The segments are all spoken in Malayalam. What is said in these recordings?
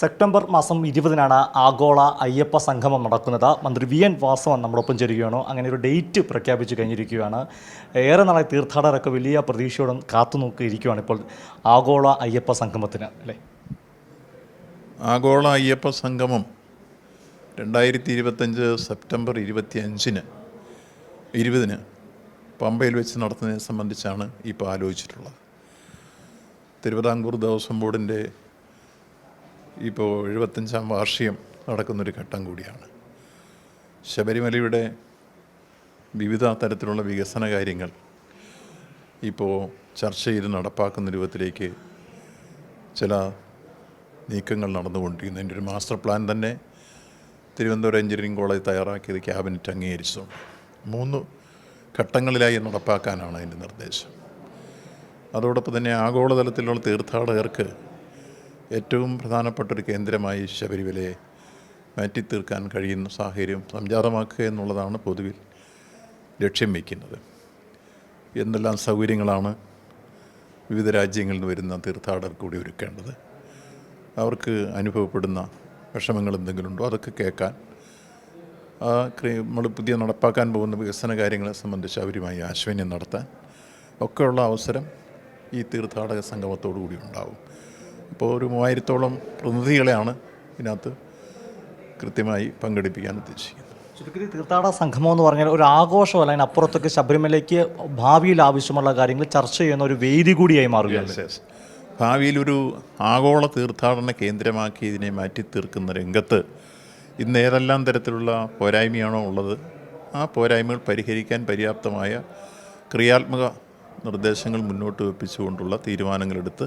സെപ്റ്റംബർ മാസം ഇരുപതിനാണ് ആഗോള അയ്യപ്പ സംഗമം നടക്കുന്നത്. മന്ത്രി വി എൻ വാസവൻ നമ്മളൊപ്പം ചേരുകയാണ്. അങ്ങനെ ഒരു ഡേറ്റ് പ്രഖ്യാപിച്ചു കഴിഞ്ഞിരിക്കുകയാണ്. ഏറെ നാളെ തീർത്ഥാടകരൊക്കെ വലിയ പ്രതീക്ഷയോടും കാത്തു നോക്കിയിരിക്കുകയാണ് ഇപ്പോൾ ആഗോള അയ്യപ്പ സംഗമത്തിന് അല്ലേ? ആഗോള അയ്യപ്പ സംഗമം രണ്ടായിരത്തി ഇരുപത്തഞ്ച് സെപ്റ്റംബർ ഇരുപത്തി അഞ്ചിന് ഇരുപതിന് പമ്പയിൽ വെച്ച് നടത്തുന്നതിനെ സംബന്ധിച്ചാണ് ഇപ്പോൾ ആലോചിച്ചിട്ടുള്ളത്. തിരുവിതാംകൂർ ദേവസ്വം ബോർഡിന്റെ ഇപ്പോൾ എഴുപത്തഞ്ചാം വാർഷികം നടക്കുന്നൊരു ഘട്ടം കൂടിയാണ്. ശബരിമലയുടെ വിവിധ തരത്തിലുള്ള വികസന കാര്യങ്ങൾ ഇപ്പോൾ ചർച്ച ചെയ്ത് നടപ്പാക്കുന്ന രൂപത്തിലേക്ക് ചില നീക്കങ്ങൾ നടന്നുകൊണ്ടിരിക്കുന്നു. അതിന്റെ ഒരു മാസ്റ്റർ പ്ലാൻ തന്നെ തിരുവനന്തപുരം എഞ്ചിനീയറിംഗ് കോളേജ് തയ്യാറാക്കിയത് ക്യാബിനറ്റ് അംഗീകരിച്ചുകൊണ്ട് മൂന്ന് ഘട്ടങ്ങളിലായി നടപ്പാക്കാനാണ് അതിന്റെ നിർദ്ദേശം. അതോടൊപ്പം തന്നെ ആഗോളതലത്തിലുള്ള തീർത്ഥാടകർക്ക് ഏറ്റവും പ്രധാനപ്പെട്ട ഒരു കേന്ദ്രമായി ശബരിമലയെ മാറ്റിത്തീർക്കാൻ കഴിയുന്ന സാഹചര്യം സംജാതമാക്കുക എന്നുള്ളതാണ് പൊതുവിൽ ലക്ഷ്യം വയ്ക്കുന്നത്. എന്തെല്ലാം സൗകര്യങ്ങളാണ് വിവിധ രാജ്യങ്ങളിൽ നിന്ന് വരുന്ന തീർത്ഥാടകർ കൂടി ഒരുക്കേണ്ടത്? അവർക്ക് അനുഭവപ്പെടുന്ന വിഷമങ്ങൾ എന്തെങ്കിലും ഉണ്ടോ? അതൊക്കെ കേൾക്കാൻ ആ നമ്മൾ പുതിയ നടപ്പാക്കാൻ പോകുന്ന വികസന കാര്യങ്ങളെ സംബന്ധിച്ച് അവരുമായി ആശ്വന്യം നടത്താൻ ഒക്കെയുള്ള അവസരം ഈ തീർത്ഥാടക സംഗമത്തോടു കൂടി ഉണ്ടാവും. അപ്പോൾ ഒരു മൂവായിരത്തോളം പ്രതിനിധികളെയാണ് ഇതിനകത്ത് കൃത്യമായി പങ്കെടുപ്പിക്കാൻ ഉദ്ദേശിക്കുന്നത് ചുരുക്കത്തിൽ തീർത്ഥാടക സംഗമം എന്ന് പറഞ്ഞാൽ ഒരു ആഘോഷം ആഘോഷമല്ല അതിനപ്പുറത്തൊക്കെ ശബരിമലയ്ക്ക് ഭാവിയിൽ ആവശ്യമുള്ള കാര്യങ്ങൾ ചർച്ച ചെയ്യുന്ന ഒരു വേദി കൂടിയായി മാറുകയാണ്. ഭാവിയിൽ ഒരു ആഗോള തീർത്ഥാടന കേന്ദ്രമാക്കി ഇതിനെ മാറ്റി തീർക്കുന്ന രംഗത്ത് ഇന്ന് ഏതെല്ലാം തരത്തിലുള്ള പോരായ്മയാണോ ഉള്ളത് ആ പോരായ്മകൾ പരിഹരിക്കാൻ പര്യാപ്തമായ ക്രിയാത്മക നിർദ്ദേശങ്ങൾ മുന്നോട്ട് വെപ്പിച്ചുകൊണ്ടുള്ള തീരുമാനങ്ങളെടുത്ത്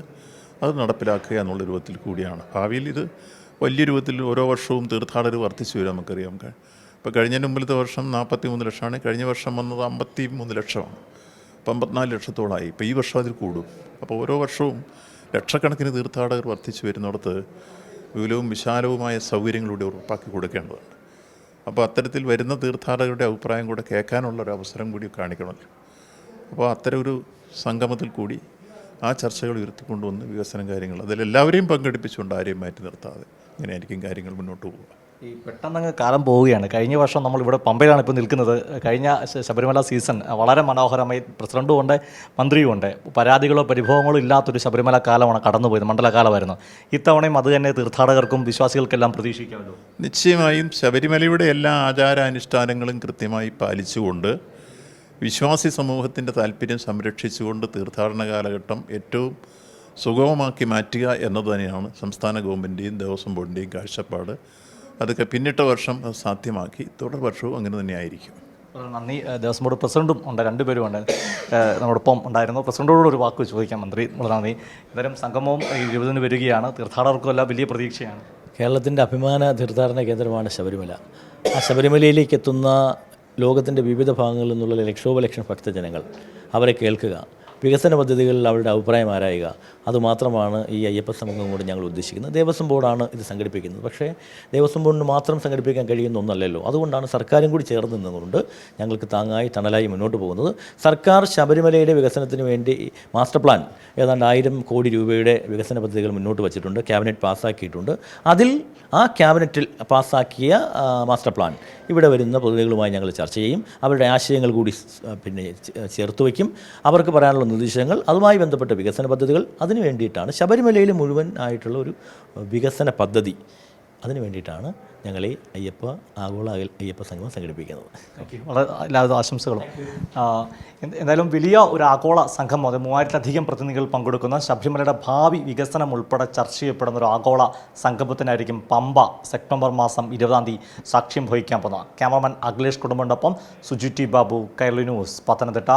അത് നടപ്പിലാക്കുക എന്നുള്ള രൂപത്തിൽ കൂടിയാണ്. ഭാവിയിൽ ഇത് വലിയ രൂപത്തിൽ ഓരോ വർഷവും തീർത്ഥാടകർ വർദ്ധിച്ചു വരും നമുക്കറിയാം. ഇപ്പോൾ കഴിഞ്ഞ മുമ്പിലത്തെ വർഷം നാൽപ്പത്തി മൂന്ന് ലക്ഷമാണ് കഴിഞ്ഞ വർഷം വന്നത് അമ്പത്തി മൂന്ന് ലക്ഷമാണ്. ഇപ്പം അമ്പത്തിനാല് ലക്ഷത്തോളമായി ഇപ്പോൾ ഈ വർഷം അതിൽ കൂടും. അപ്പോൾ ഓരോ വർഷവും ലക്ഷക്കണക്കിന് തീർത്ഥാടകർ വർദ്ധിച്ചു വരുന്നിടത്ത് വിപുലവും വിശാലവുമായ സൗകര്യങ്ങളിലൂടെ ഉറപ്പാക്കി കൊടുക്കേണ്ടതുണ്ട്. അപ്പോൾ അത്തരത്തിൽ വരുന്ന തീർത്ഥാടകരുടെ അഭിപ്രായം കൂടെ കേൾക്കാനുള്ള ഒരു അവസരം കൂടി കാണിക്കണമല്ലോ. അപ്പോൾ അത്തരം ഒരു സംഗമത്തിൽ കൂടി ആ ചർച്ചകൾ ഉയർത്തിക്കൊണ്ടുവന്ന് വികസന കാര്യങ്ങൾ അതിലെല്ലാവരെയും പങ്കെടുപ്പിച്ചുകൊണ്ട് ആരെയും മാറ്റി നിർത്താതെ ഇങ്ങനെയായിരിക്കും കാര്യങ്ങൾ മുന്നോട്ട് പോകുക ഈ പെട്ടെന്നങ്ങ് കാലം പോവുകയാണ്. കഴിഞ്ഞ വർഷം നമ്മൾ ഇവിടെ പമ്പയിലാണ് ഇപ്പോൾ നിൽക്കുന്നത്. കഴിഞ്ഞ ശബരിമല സീസൺ വളരെ മനോഹരമായി പ്രസിഡന്റും ഉണ്ട് മന്ത്രിയും ഉണ്ട്. പരാതികളോ പരിഭവങ്ങളോ ഇല്ലാത്തൊരു ശബരിമല കാലമാണ് കടന്നുപോയത് മണ്ഡലകാലമായിരുന്നു. ഇത്തവണയും അത് തന്നെ തീർത്ഥാടകർക്കും വിശ്വാസികൾക്കെല്ലാം പ്രതീക്ഷിക്കാമല്ലോ? നിശ്ചയമായും ശബരിമലയുടെ എല്ലാ ആചാരാനുഷ്ഠാനങ്ങളും കൃത്യമായി പാലിച്ചുകൊണ്ട് വിശ്വാസി സമൂഹത്തിന്റെ താല്പര്യം സംരക്ഷിച്ചുകൊണ്ട് തീർത്ഥാടന കാലഘട്ടം ഏറ്റവും സുഗമമാക്കി മാറ്റുക എന്നത് തന്നെയാണ് സംസ്ഥാന ഗവൺമെന്റിന്റെയും ദേവസ്വം ബോർഡിന്റെയും കാഴ്ചപ്പാട്. അതൊക്കെ പിന്നിട്ട വർഷം അത് സാധ്യമാക്കി. തുടർ വർഷവും അങ്ങനെ തന്നെയായിരിക്കും. നന്ദി. ദേവസ്വം ബോർഡ് പ്രസിഡന്റും ഉണ്ട്. രണ്ടുപേരും ഉണ്ട് നമ്മോടൊപ്പം ഉണ്ടായിരുന്നു. പ്രസിഡന്റോട് ഒരു വാക്ക് ചോദിക്കാം മന്ത്രി. വളരെ നന്ദി. എന്തായാലും സംഗമവും ഈ ഇരുപതിന് വരികയാണ്. തീർത്ഥാടകർക്കും എല്ലാം വലിയ പ്രതീക്ഷയാണ്. കേരളത്തിന്റെ അഭിമാന തീർത്ഥാടന കേന്ദ്രമാണ് ശബരിമല. ആ ശബരിമലയിലേക്ക് എത്തുന്ന ലോകത്തിന്റെ വിവിധ ഭാഗങ്ങളിൽ നിന്നുള്ള ലക്ഷോപലക്ഷം ഭക്തജനങ്ങൾ. അവരെ കേൾക്കുക. വികസന പദ്ധതികളിൽ അവരുടെ അഭിപ്രായം ആരായുക. അതുമാത്രമാണ് ഈ അയ്യപ്പ സമൂഹം കൊണ്ട് ഞങ്ങൾ ഉദ്ദേശിക്കുന്നത്. ദേവസ്വം ബോർഡാണ് ഇത് സംഘടിപ്പിക്കുന്നത്. പക്ഷേ ദേവസ്വം ബോർഡിന് മാത്രം സംഘടിപ്പിക്കാൻ കഴിയുന്ന ഒന്നല്ലല്ലോ. അതുകൊണ്ടാണ് സർക്കാരും കൂടി ചേർന്ന് നിന്നുകൊണ്ട് ഞങ്ങൾക്ക് താങ്ങായി തണലായി മുന്നോട്ട് പോകുന്നത്. സർക്കാർ ശബരിമലയുടെ വികസനത്തിന് വേണ്ടി മാസ്റ്റർ പ്ലാൻ ഏതാണ്ട് ആയിരം കോടി രൂപയുടെ വികസന പദ്ധതികൾ മുന്നോട്ട് വച്ചിട്ടുണ്ട്. ക്യാബിനറ്റ് പാസ്സാക്കിയിട്ടുണ്ട്. അതിൽ ആ ക്യാബിനറ്റിൽ പാസ്സാക്കിയ മാസ്റ്റർ പ്ലാൻ ഇവിടെ വരുന്ന പ്രതിനിധികളുമായി ഞങ്ങൾ ചർച്ച ചെയ്യും. അവരുടെ ആശയങ്ങൾ കൂടി പിന്നെ ചേർത്ത് വയ്ക്കും. അവർക്ക് പറയാനുള്ള നിർദ്ദേശങ്ങൾ അതുമായി ബന്ധപ്പെട്ട വികസന പദ്ധതികൾ അതിന് വേണ്ടിയിട്ടാണ് ശബരിമലയിൽ മുഴുവൻ ആയിട്ടുള്ള ഒരു വികസന പദ്ധതി അതിന് വേണ്ടിയിട്ടാണ് ഞങ്ങൾ ഈ അയ്യപ്പ ആഗോള അയ്യപ്പ സംഗമം സംഘടിപ്പിക്കുന്നത്. വളരെ എല്ലാവിധ ആശംസകളും. എന്തായാലും വലിയ ഒരു ആഗോള സംഘം അത് മൂവായിരത്തിലധികം പ്രതിനിധികൾ പങ്കെടുക്കുന്ന ശബരിമലയുടെ ഭാവി വികസനം ഉൾപ്പെടെ ചർച്ച ചെയ്യപ്പെടുന്ന ഒരു ആഗോള സംഗമത്തിനായിരിക്കും പമ്പ സെപ്റ്റംബർ മാസം ഇരുപതാം തീയതി സാക്ഷ്യം വഹിക്കാൻ പോകുന്നത്. ക്യാമറമാൻ അഖിലേഷ് കുടുംബോടൊപ്പം സുജി ടി ബാബു കേരള ന്യൂസ് പത്തനംതിട്ട.